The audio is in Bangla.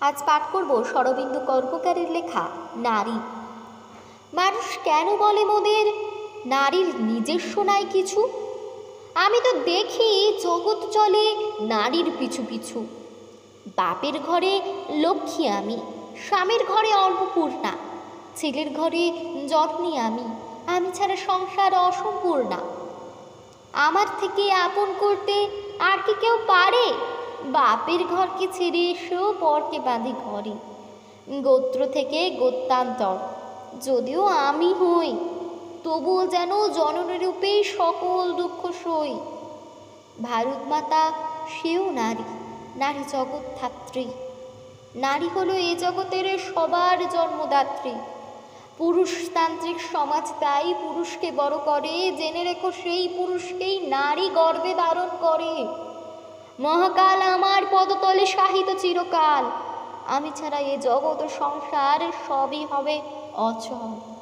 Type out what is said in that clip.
আজ পাঠ করব শরবিন্দু কর্মকারের লেখা, নারী। মানুষ কেন বলে মোদের, নারীর নিজস্ব নাই কিছু? আমি তো দেখি জগৎ চলে নারীর পিছু পিছু। বাপের ঘরে লক্ষ্মী আমি, স্বামীর ঘরে অন্নপূর্ণা। ছেলের ঘরে যত্নী আমি আমি ছাড়া সংসার অসম্পূর্ণা। আমার থেকে আপন করতে আর কি কেউ পারে? বাপের ঘরকে ছেড়ে এসেও পরকে বাঁধে ঘরে। গোত্র থেকে গোত্রান্তর, যদিও আমি হই, তবুও যেন জননরূপে সকল দুঃখ সই। ভারত মাতা, সেও নারী নারী জগৎ ধাত্রী। নারী হলো এ জগতের সবার জন্মদাত্রী। পুরুষতান্ত্রিক সমাজ তাই পুরুষকে বড় করে, জেনে রেখো সেই পুরুষকেই নারী গর্বে ধারণ করে। মহাকাল আমার পদতলে সাহিত চিরকাল। আমি ছাড়া এ জগৎ ও সংসার সবই হবে অচল।